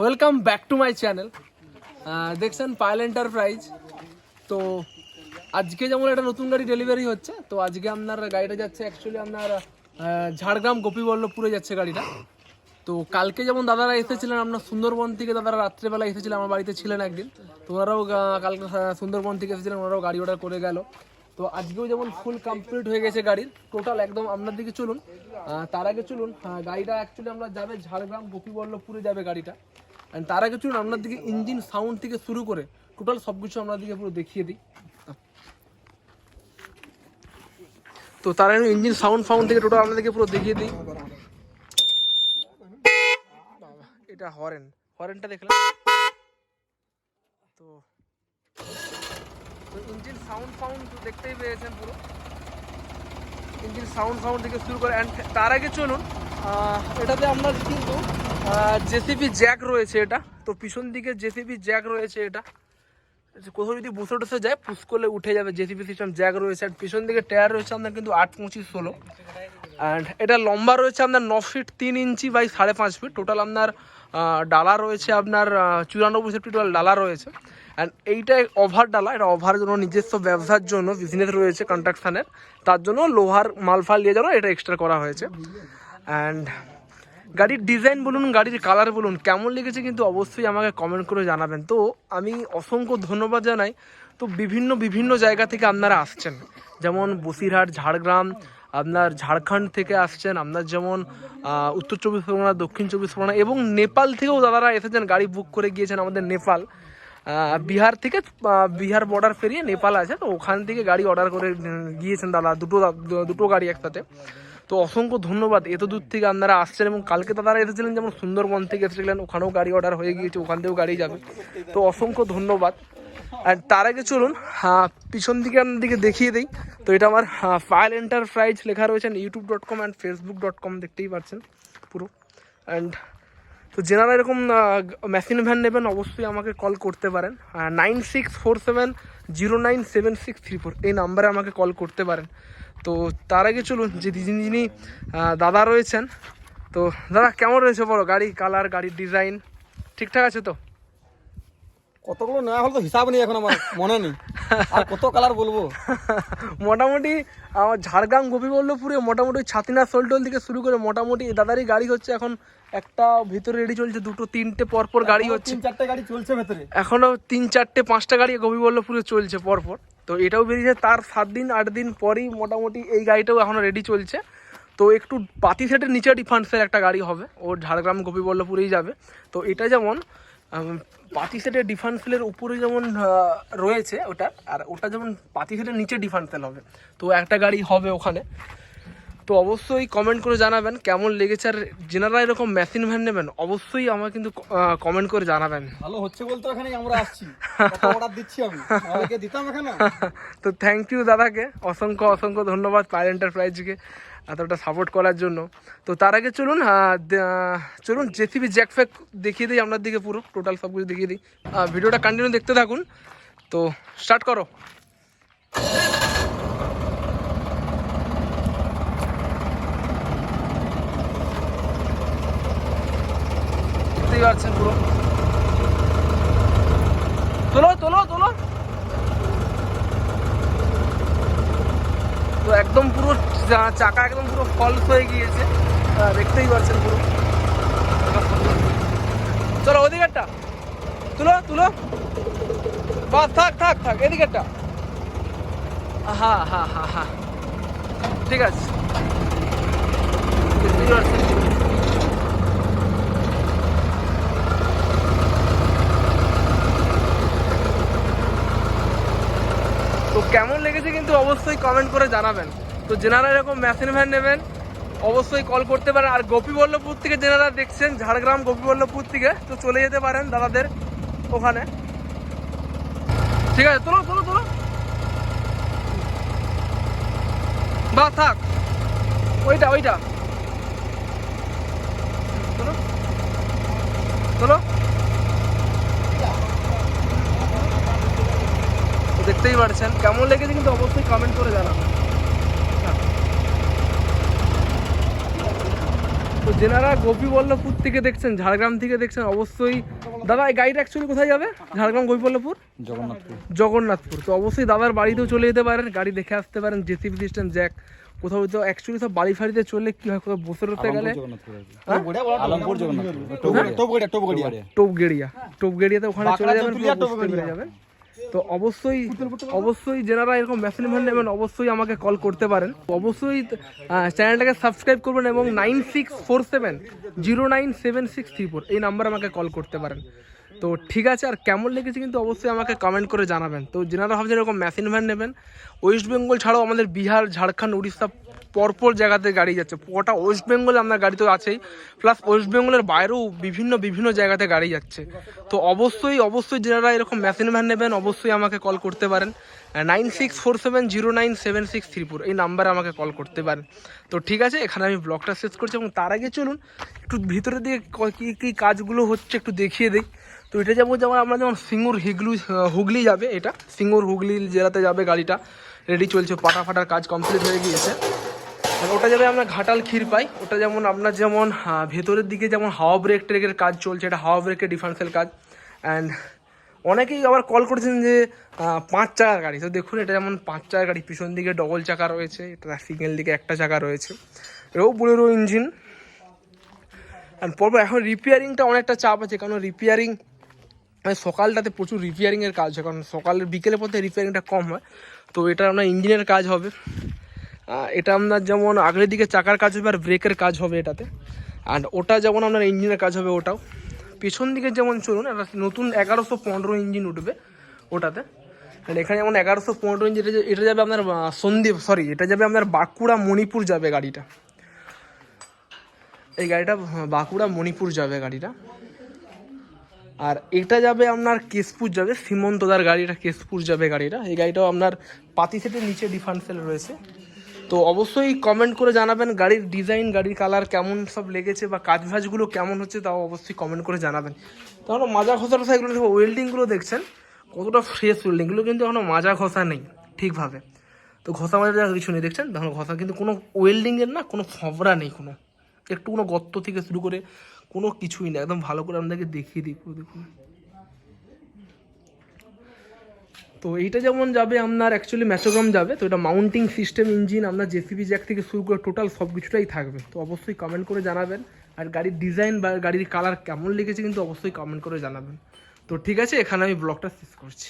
Welcome back to my channel দেখছেন Payel enterprise তো আজকে যেমন একটা নতুন গাড়ি ডেলিভারি হচ্ছে, তো আজকে আপনার গাড়িটা যাচ্ছে অ্যাকচুয়ালি আপনার ঝাড়গ্রাম গোপীবল্লভপুরে যাচ্ছে গাড়িটা। তো কালকে যেমন দাদারা এসেছিলেন আপনার সুন্দরবন থেকে দাদারা রাত্রেবেলা এসেছিলেন আমার বাড়িতে ছিলেন একদিন। তো ওনারাও কালকে সুন্দরবন থেকে এসেছিলেন, ওনারাও গাড়ি অর্ডার করে গেল। তো আজকেও যেমন ফুল কমপ্লিট হয়ে গেছে গাড়ির টোটাল একদম আপনার দিকে চলুন। তার আগে চলুন গাড়িটা অ্যাকচুয়ালি আমরা যাবে ঝাড়গ্রাম, গোপীবল্লভপুরে যাবে গাড়িটা। অ্যান্ড তার আগে চলুন আপনার দিকে ইঞ্জিন সাউন্ড থেকে শুরু করে টোটাল সব কিছু আপনার দিকে পুরো দেখিয়ে দিই। তো তার আগে ইঞ্জিন সাউন্ড ফাউন্ড থেকে টোটাল আপনাদেরকে পুরো দেখিয়ে দিই। এটা হরেন, হরেনটা দেখলাম। তো তো ইঞ্জিন সাউন্ড ফাউন্ড দেখতেই পেয়েছেন পুরো। ইঞ্জিন সাউন্ড ফাউন্ড থেকে শুরু করে অ্যান্ড তার আগে চলুন এটাতে আপনার কিন্তু জেসিপি জ্যাক রয়েছে এটা। তো পিছন দিকে জেসিপি জ্যাক রয়েছে এটা। কোথাও যদি বসে টসে যায় পুশ করলে উঠে যাবে জেসিপি সিস্টেম, জ্যাক রয়েছে, আর পিছন দিকে টায়ার রয়েছে আপনার কিন্তু আট পঁচিশ ষোলো। অ্যান্ড এটা লম্বা রয়েছে আপনার ন ফিট তিন ইঞ্চি বাই সাড়ে পাঁচ ফিট। টোটাল আপনার ডালা রয়েছে আপনার চুরানব্বই সেফটি টোটাল ডালা রয়েছে। অ্যান্ড এইটা ওভার ডালা, এটা ওভার জন্য নিজস্ব ব্যবসার জন্য বিজনেস রয়েছে কনস্ট্রাকশনের তার জন্য লোহার মালফাল নিয়ে যাওয়া এটা এক্সট্রা করা হয়েছে। অ্যান্ড গাড়ির ডিজাইন বলুন, গাড়ির কালার বলুন, কেমন লেগেছে কিন্তু অবশ্যই আমাকে কমেন্ট করে জানাবেন। তো আমি অসংখ্য ধন্যবাদ জানাই। তো বিভিন্ন বিভিন্ন জায়গা থেকে আপনারা আসছেন। যেমন বসিরহাট, ঝাড়গ্রাম, আপনার ঝাড়খণ্ড থেকে আসছেন, আপনার যেমন উত্তর চব্বিশ পরগনা, দক্ষিণ চব্বিশ পরগনা এবং নেপাল থেকেও দাদারা এসেছেন, গাড়ি বুক করে গিয়েছেন আমাদের নেপাল। বিহার থেকে বিহার বর্ডার পেরিয়ে নেপাল আছে, তো ওখান থেকে গাড়ি অর্ডার করে গিয়েছেন দাদা, দুটো দুটো গাড়ি একসাথে। তো অসংখ্য ধন্যবাদ। এত দূর থেকে আপনারা আসছেন এবং কালকে তারা এসেছিলেন যেমন সুন্দরবন থেকে এসেছিলেন ওখানেও গাড়ি অর্ডার হয়ে গিয়েছে ওখান থেকেও গাড়ি যাবে। তো অসংখ্য ধন্যবাদ। আর তার আগে চলুন হ্যাঁ, পিছন দিকে দিকে দেখিয়ে দিই। তো এটা আমার ফাইল এন্টারপ্রাইজ লেখা রয়েছে YouTube dot com and Facebook dot com দেখতেই পাচ্ছেন পুরো। অ্যান্ড তো যেনারা এরকম মেশিন ভ্যান নেবেন অবশ্যই আমাকে কল করতে পারেন। Nine six four seven zero nine seven six three four এই নাম্বারে আমাকে কল করতে পারেন। তো তার আগে চলুন, যে যিনি যিনি দাদা রয়েছেন, তো দাদা কেমন রয়েছে বলো? গাড়ি কালার গাড়ির ডিজাইন ঠিকঠাক আছে তো? কতগুলো নেওয়া হলো তো হিসাব নেই এখন আমার মনে নেই। আর কত কালার বলব? মোটামুটি আমার ঝাড়গ্রাম গোপীবল্লভপুরে মোটামুটি ছাতিনা সোলটোল থেকে শুরু করে মোটামুটি দাদারই গাড়ি হচ্ছে এখন একটা ভিতরে রেডি চলছে দুটো তিনটে পরপর গাড়ি হচ্ছে। তিন চারটে গাড়ি চলছে ভেতরে। এখনও তিন চারটে পাঁচটা গাড়ি গোপীবল্লভপুরে চলছে পরপর। তো এটাও বেরিয়েছে তার সাত দিন আট দিন পরেই মোটামুটি এই গাড়িটাও এখনও রেডি চলছে। তো একটু বাতি সেটের নিচে ডিফান্সের একটা গাড়ি হবে ও ঝাড়গ্রাম গোপীবল্লভপুরেই যাবে। তো এটা যেমন পাতি সেটের ডিফান্সেলের উপরে যেমন রয়েছে ওটা আর ওটা যেমন পাতি সেটের নিচে ডিফান্সেল হবে। তো একটা গাড়ি হবে ওখানে। তো অবশ্যই কমেন্ট করে জানাবেন কেমন লেগেছে? আর যেনারা এরকম মেশিন ভ্যান নেবেন অবশ্যই আমাকে কিন্তু কমেন্ট করে জানাবেন। ভালো হচ্ছে বলতে এখানে আমরা আসছি। অর্ডার দিচ্ছি আমি। দিতাম এখানে? তো থ্যাংক ইউ দাদাকে। অসংখ্য অসংখ্য ধন্যবাদ পায়েল এন্টারপ্রাইজকে এতটা সাপোর্ট করার জন্য। তো তার আগে চলুন চলুন জেসিবি জ্যাক ফ্যাক দেখিয়ে দিই, আপনার দিকে পুরো টোটাল সব কিছু দেখিয়ে দিই। ভিডিওটা কন্টিনিউ দেখতে থাকুন। তো স্টার্ট করো। দেখতেই পুরো। তোলো তোলো তোলো। তো একদম পুরো চাকা একদম পুরো ফলস হয়ে গিয়েছে। দেখতেই পাচ্ছেন পুরো। চলো, ওদিকেরটা। তুলো তুলো। বাস থাক থাক থাক, এদিকেরটা। হ্যাঁ হ্যাঁ হ্যাঁ হ্যাঁ ঠিক আছে। তো কেমন লেগেছে কিন্তু অবশ্যই কমেন্ট করে জানাবেন। তো যেনারা এরকম মেশিন ভ্যান নেবেন, অবশ্যই কল করতে পারেন। আর গোপীবল্লভপুর থেকে যেনারা দেখছেন, ঝাড়গ্রাম গোপীবল্লভপুর থেকে, তো চলে যেতে পারেন দাদাদের ওখানে। ঠিক আছে, তোলো তোলো তোলো। বা, থাক। ওইটা ওইটা। তোলো। তোলো। দেখতেই পারছেন, কেমন লেগেছে কিন্তু অবশ্যই কমেন্ট করে জানাবেন তো তো যেনারা গোপীবল্লভপুর থেকে দেখছেন ঝাড়গ্রাম থেকে দেখছেন অবশ্যই। দাদা এই গাড়িটা অ্যাকচুয়ালি কোথায় যাবে? ঝাড়গ্রাম গোপীবল্লভপুর? জগন্নাথপুর। জগন্নাথপুর। তো অবশ্যই দাদার বাড়িতেও চলে যেতে পারেন গাড়ি দেখে আসতে পারেন জেসিবি সিস্টেম জ্যাক। কোথাও তো অ্যাকচুয়ালি সব বাড়ি ফাড়িতে চললে কি হয় কোথাও বসে রতে গেলে। হ্যাঁ? টপগড়িয়া। টোপগেড়িয়া টোপগেড়িয়াতে ওখানে চলে যাবেন। তো অবশ্যই অবশ্যই যারা এরকম মেশিন ভ্যান নেবেন অবশ্যই আমাকে কল করতে পারেন। অবশ্যই চ্যানেলটাকে সাবস্ক্রাইব করবেন এবং nine six four seven zero nine seven six three four এই নাম্বারে আমাকে কল করতে পারেন। তো ঠিক আছে আর কেমন লেগেছে কিন্তু অবশ্যই আমাকে কমেন্ট করে জানাবেন। তো যেনারা ভাবছেন এরকম মেশিন ভ্যান নেবেন ওয়েস্ট বেঙ্গল ছাড়াও আমাদের বিহার ঝাড়খণ্ড উড়িষ্যা পরপর জায়গাতে গাড়ি যাচ্ছে। ওটা ওয়েস্ট বেঙ্গলে আপনার গাড়ি তো আছেই। প্লাস ওয়েস্ট বেঙ্গলের বাইরেও বিভিন্ন বিভিন্ন জায়গাতে গাড়ি যাচ্ছে। তো অবশ্যই অবশ্যই যারা এরকম মেশিন ভ্যান নেবেন, অবশ্যই আমাকে কল করতে পারেন। Nine six four seven zero nine seven six three four এই নাম্বারে আমাকে কল করতে পারেন। তো ঠিক আছে, এখানে আমি ব্লগটা শেষ করছি এবং তার আগে চলুন, একটু ভিতরের দিকে ক- কী কাজগুলো হচ্ছে একটু দেখিয়ে দিই। তো এটা যাব যেমন আমরা যেমন সিঙ্গুর হিগলু হুগলি যাবে এটা। সিঙ্গুর হুগলি জেলাতে যাবে গাড়িটা। রেডি চলছে পাটা ফাটার কাজ কমপ্লিট হয়ে গিয়েছে। ওটা যাবে আমরা ঘাটাল ক্ষীর পাই, ওটা যেমন আপনার যেমন ভেতরের দিকে যেমন হাওয়া ব্রেক ট্রেকের কাজ চলছে, এটা হাওয়া ব্রেকের ডিফারেন্সিয়াল কাজ। অ্যান্ড অনেকেই আবার কল করেছেন যে পাঁচ চাকার গাড়ি। তো দেখুন, এটা যেমন পাঁচ চাকার গাড়ি, পিছন দিকে ডবল চাকা রয়েছে, এটা সিঙ্গেল দিকে একটা চাকা রয়েছে। এটাও বুলেরো ইঞ্জিন অ্যান্ড পরপর এখন রিপেয়ারিংটা অনেকটা চাপ আছে, কারণ রিপেয়ারিং মানে সকালটাতে প্রচুর রিপেয়ারিংয়ের কাজ হয়, কারণ সকালের বিকেলের পথে রিপেয়ারিংটা কম হয়। তো এটা আপনার ইঞ্জিনের কাজ হবে। এটা আপনার যেমন আগের দিকে চাকার কাজ হবে আর ব্রেকের কাজ হবে এটাতে। আর ওটা যেমন আপনার ইঞ্জিনের কাজ হবে ওটাও। পেছন দিকে যেমন চলুন, একটা নতুন এগারোশো পনেরো ইঞ্জিন উঠবে ওটাতে। আর এখানে যেমন এগারোশো পনেরো ইঞ্জিন, এটা যাবে আপনার সন্দীপ সরি এটা যাবে আপনার বাঁকুড়া মণিপুর যাবে গাড়িটা। এই গাড়িটা বাঁকুড়া মণিপুর যাবে গাড়িটা। আর এটা যাবে আপনার কেশপুর যাবে, সীমন্তদার গাড়িটা, কেশপুর যাবে গাড়িটা। এই গাড়িটাও আপনার পাতি সেটের নিচে ডিফারেন্সিয়াল রয়েছে। তো অবশ্যই কমেন্ট করে জানাবেন গাড়ির ডিজাইন গাড়ির কালার কেমন সব লেগেছে বা কাজ ভাজগুলো কেমন হচ্ছে তাও অবশ্যই কমেন্ট করে জানাবেন। কারণ মাজা ঘষার সাইগুলো ওয়েল্ডিংগুলো দেখছেন, কতটা ফ্রেশ ওয়েল্ডিংগুলো কিন্তু এখনও মাজা ঘষা নেই, ঠিকভাবে। তো ঘষা মাজা যা কিছু নেই, দেখছেন? তখন ঘষা কিন্তু কোনো ওয়েল্ডিংয়ের না, কোনো ফবরা নেই কোনো। একটু কোনো গর্ত থেকে শুরু করে কোনো কিছুই নেই, একদম ভালো করে আপনাদেরকে দেখিয়ে দিই দেখুন। তো এইটা যেমন যাবে, আপনার অ্যাকচুয়ালি ম্যাচোগ্রাম যাবে, তো এটা মাউন্টিং সিস্টেম ইঞ্জিন আপনার জেসিবি জ্যাক থেকে শুরু করে টোটাল সব কিছুটাই থাকবে। তো অবশ্যই কমেন্ট করে জানাবেন। আর গাড়ির ডিজাইন বা গাড়ির কালার কেমন লেগেছে কিন্তু অবশ্যই কমেন্ট করে জানাবেন। তো ঠিক আছে, এখানে আমি ব্লগটা শেষ করছি।